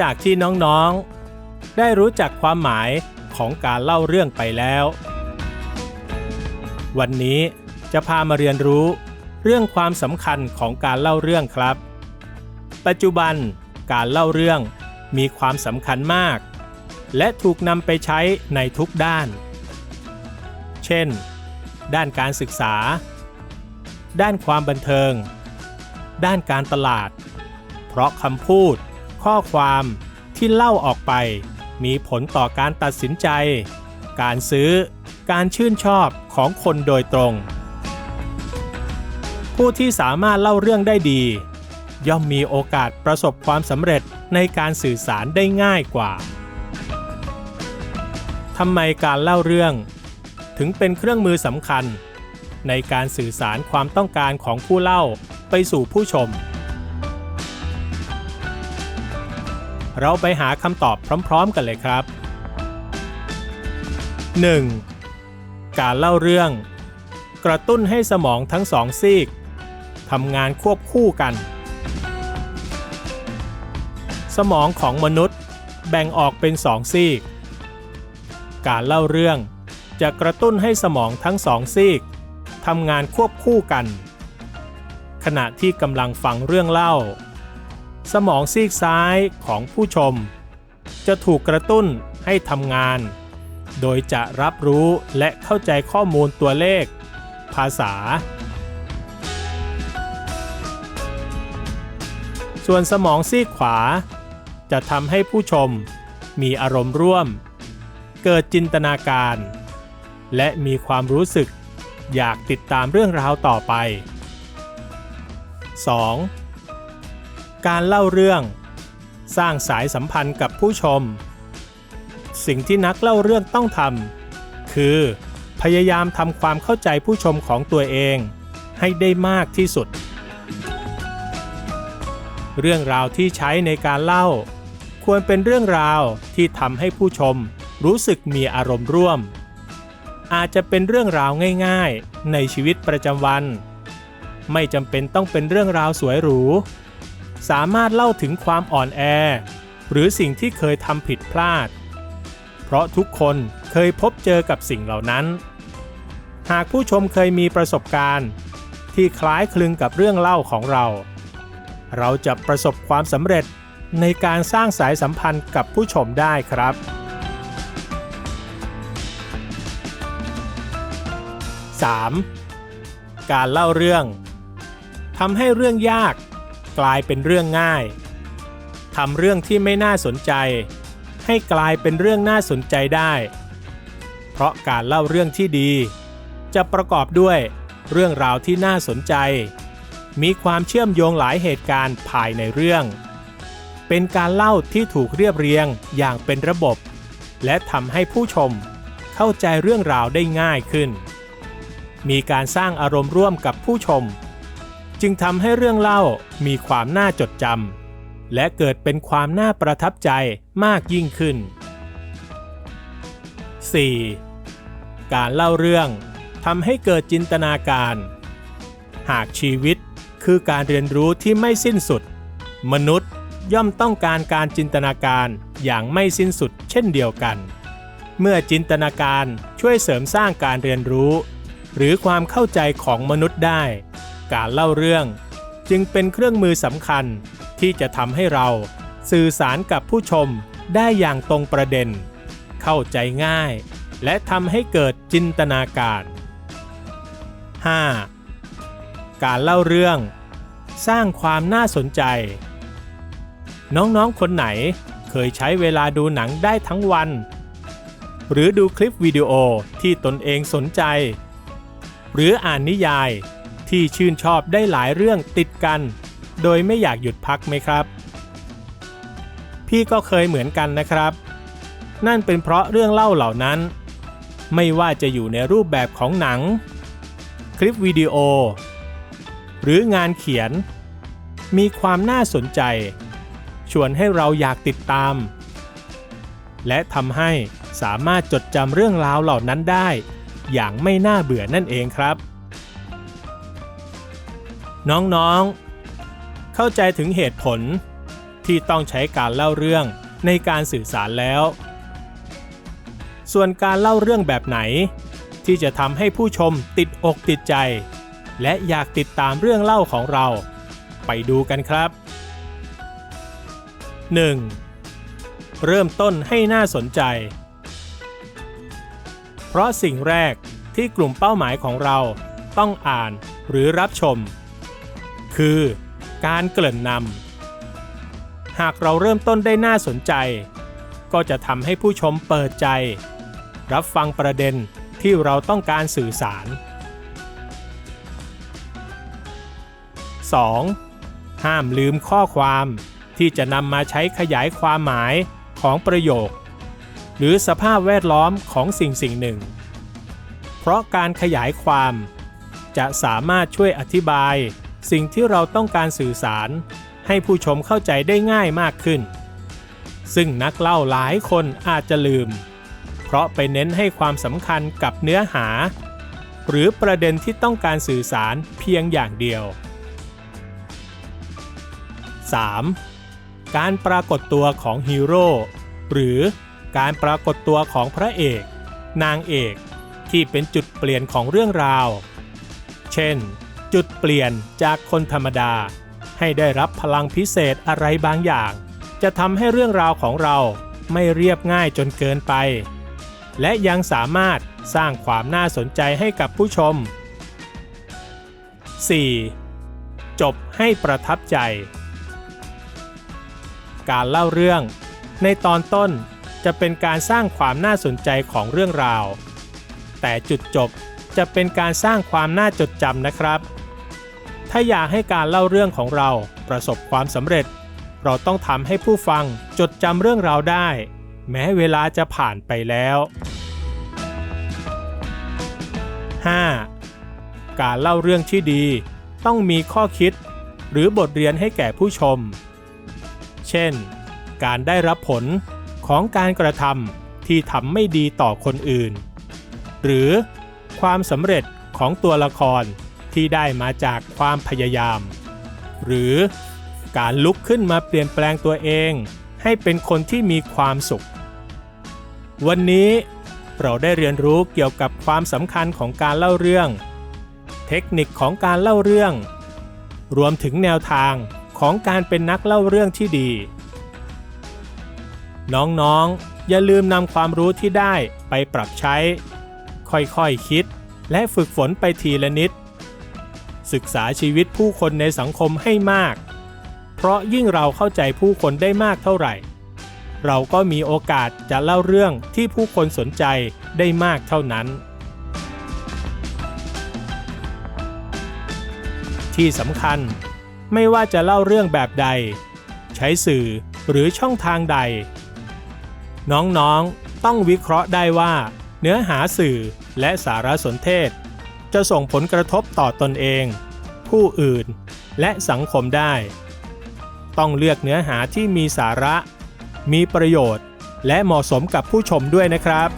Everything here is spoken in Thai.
จากที่น้องๆ ได้รู้จักความหมายของการเล่าเรื่องไปแล้ว วันนี้จะพามาเรียนรู้เรื่องความสำคัญของการเล่าเรื่องครับ ปัจจุบันการเล่าเรื่องมีความสำคัญมาก และถูกนำไปใช้ในทุกด้าน เช่น ด้านการศึกษา ด้านความบันเทิง ด้านการตลาด เพราะคำพูด ข้อความที่เล่าออกไป มีผลต่อการตัดสินใจ การซื้อ การชื่นชอบของคนโดยตรง ผู้ที่สามารถเล่าเรื่องได้ดี ย่อมมีโอกาสประสบความสำเร็จในการสื่อสารได้ง่ายกว่าทำไมการเล่าเรื่อง ถึงเป็นเครื่องมือสำคัญ ในการสื่อสารความต้องการของผู้เล่าไปสู่ผู้ชม เราไปหาคำตอบพร้อมๆกันเลยครับ 1. การเล่าเรื่อง กระตุ้นให้สมองทั้งสองซีกทำงานควบคู่กัน สมองของมนุษย์แบ่งออกเป็นสองซีก การเล่าเรื่องจะกระตุ้นให้สมองทั้งสองซีกทำงานควบคู่กัน ขณะที่กำลังฟังเรื่องเล่า สมองซีกซ้ายของผู้ชม จะถูกกระตุ้นให้ทำงาน โดยจะรับรู้และเข้าใจข้อมูลตัวเลข ภาษา ส่วนสมองซีกขวา จะทำให้ผู้ชมมีอารมณ์ร่วม เกิดจินตนาการ และมีความรู้สึกอยากติดตามเรื่องราวต่อไป 2. การเล่าเรื่อง สร้างสายสัมพันธ์กับผู้ชม สิ่งที่นักเล่าเรื่องต้องทำคือ พยายามทำความเข้าใจผู้ชมของตัวเอง ให้ได้มากที่สุด เรื่องราวที่ใช้ในการเล่า ควรเป็นเรื่องราวที่ทำให้ผู้ชมรู้สึกมีอารมณ์ร่วม อาจจะเป็นเรื่องราวง่าย ๆ ในชีวิตประจำวัน ไม่จำเป็นต้องเป็นเรื่องราวสวยหรู สามารถเล่าถึงความอ่อนแอ หรือสิ่งที่เคยทำผิดพลาด เพราะทุกคนเคยพบเจอกับสิ่งเหล่านั้น หากผู้ชมเคยมีประสบการณ์ ที่คล้ายคลึงกับเรื่องเล่าของเรา เราจะประสบความสำเร็จในการสร้างสายสัมพันธ์กับผู้ชมได้ครับ 3. การเล่าเรื่องทำให้เรื่องยาก กลายเป็นเรื่องง่ายทำเรื่องที่ไม่น่าสนใจ ให้กลายเป็นเรื่องน่าสนใจได้ เพราะการเล่าเรื่องที่ดี จะประกอบด้วยเรื่องราวที่น่าสนใจ มีความเชื่อมโยงหลายเหตุการณ์ภายในเรื่อง เป็นการเล่าที่ถูกเรียบเรียงอย่างเป็นระบบ และทำให้ผู้ชมเข้าใจเรื่องราวได้ง่ายขึ้น มีการสร้างอารมณ์ร่วมกับผู้ชม จึงทำให้เรื่องเล่ามีความน่าจดจำและเกิดเป็นความน่าประทับใจมากยิ่งขึ้น 4. การเล่าเรื่องทำให้เกิดจินตนาการ หากชีวิตคือการเรียนรู้ที่ไม่สิ้นสุด มนุษย์ย่อมต้องการการจินตนาการอย่างไม่สิ้นสุดเช่นเดียวกัน เมื่อจินตนาการช่วยเสริมสร้างการเรียนรู้ หรือความเข้าใจของมนุษย์ได้ การเล่าเรื่อง จึงเป็นเครื่องมือสำคัญที่จะทำให้เราสื่อสารกับผู้ชมได้อย่างตรงประเด็น เข้าใจง่าย และทำให้เกิดจินตนาการ 5. การเล่าเรื่อง สร้างความน่าสนใจ น้องๆคนไหนเคยใช้เวลาดูหนังได้ทั้งวัน หรือดูคลิปวิดีโอที่ตนเองสนใจ หรืออ่านนิยาย ที่ชื่นชอบได้หลายเรื่องติดกัน โดยไม่อยากหยุดพักไหมครับ พี่ก็เคยเหมือนกันนะครับ นั่นเป็นเพราะเรื่องเล่าเหล่านั้น ไม่ว่าจะอยู่ในรูปแบบของหนัง คลิปวิดีโอ หรืองานเขียน มีความน่าสนใจ ชวนให้เราอยากติดตาม และทำให้สามารถจดจำเรื่องราวเหล่านั้นได้ อย่างไม่น่าเบื่อนั่นเองครับ น้องๆ เข้าใจถึงเหตุผลที่ต้องใช้การเล่าเรื่องในการสื่อสารแล้ว ส่วนการเล่าเรื่องแบบไหน ที่จะทำให้ผู้ชมติดอกติดใจ และอยากติดตามเรื่องเล่าของเรา ไปดูกันครับ 1. เริ่มต้นให้น่าสนใจ เพราะสิ่งแรกที่กลุ่มเป้าหมายของเราต้องอ่านหรือรับชม คือการเกริ่นนำหากเราเริ่มต้นได้น่าสนใจ ก็จะทำให้ผู้ชมเปิดใจ รับฟังประเด็นที่เราต้องการสื่อสาร 2. ห้ามลืมข้อความที่จะนำมาใช้ขยายความหมายของประโยค หรือสภาพแวดล้อมของสิ่งสิ่งหนึ่ง เพราะการขยายความจะสามารถช่วยอธิบาย สิ่งที่เราต้องการสื่อสาร ให้ผู้ชมเข้าใจได้ง่ายมากขึ้น ซึ่งนักเล่าหลายคนอาจจะลืม เพราะไปเน้นให้ความสำคัญกับเนื้อหา หรือประเด็นที่ต้องการสื่อสารเพียงอย่างเดียว 3. การปรากฏตัวของฮีโร่หรือการปรากฏตัวของพระเอก นางเอกที่เป็นจุดเปลี่ยนของเรื่องราว เช่น จุดเปลี่ยนจากคนธรรมดา ให้ได้รับพลังพิเศษอะไรบางอย่าง จะทำให้เรื่องราวของเราไม่เรียบง่ายจนเกินไป และยังสามารถสร้างความน่าสนใจให้กับผู้ชม 4. จบให้ประทับใจ การเล่าเรื่อง ในตอนต้นจะเป็นการสร้างความน่าสนใจของเรื่องราว แต่จุดจบจะเป็นการสร้างความน่าจดจำนะครับ ถ้าอยากให้การเล่าเรื่องของเราประสบความสำเร็จ เราต้องทำให้ผู้ฟังจดจำเรื่องราวได้ แม้เวลาจะผ่านไปแล้ว 5. การเล่าเรื่องที่ดี ต้องมีข้อคิด หรือบทเรียนให้แก่ผู้ชม เช่น การได้รับผลของการกระทำที่ทำไม่ดีต่อคนอื่น หรือความสำเร็จของตัวละคร ที่ได้มาจากความพยายาม หรือการลุกขึ้นมาเปลี่ยนแปลงตัวเอง ให้เป็นคนที่มีความสุข วันนี้เราได้เรียนรู้เกี่ยวกับความสำคัญของการเล่าเรื่อง เทคนิคของการเล่าเรื่อง รวมถึงแนวทางของการเป็นนักเล่าเรื่องที่ดี น้องๆ อย่าลืมนำความรู้ที่ได้ไปปรับใช้ ค่อยๆคคิดและฝึกฝนไปทีละนิด ศึกษาชีวิตผู้คนในสังคมให้มาก เพราะยิ่งเราเข้าใจผู้คนได้มากเท่าไหร่ เราก็มีโอกาสจะเล่าเรื่องที่ผู้คนสนใจได้มากเท่านั้น ที่สำคัญไม่ว่าจะเล่าเรื่องแบบใด ใช้สื่อหรือช่องทางใด น้องๆต้องวิเคราะห์ได้ว่า เนื้อหาสื่อและสารสนเทศ จะส่งผลกระทบต่อตนเอง ผู้อื่น และสังคมได้ ต้องเลือกเนื้อหาที่มีสาระ มีประโยชน์ และเหมาะสมกับผู้ชมด้วยนะครับ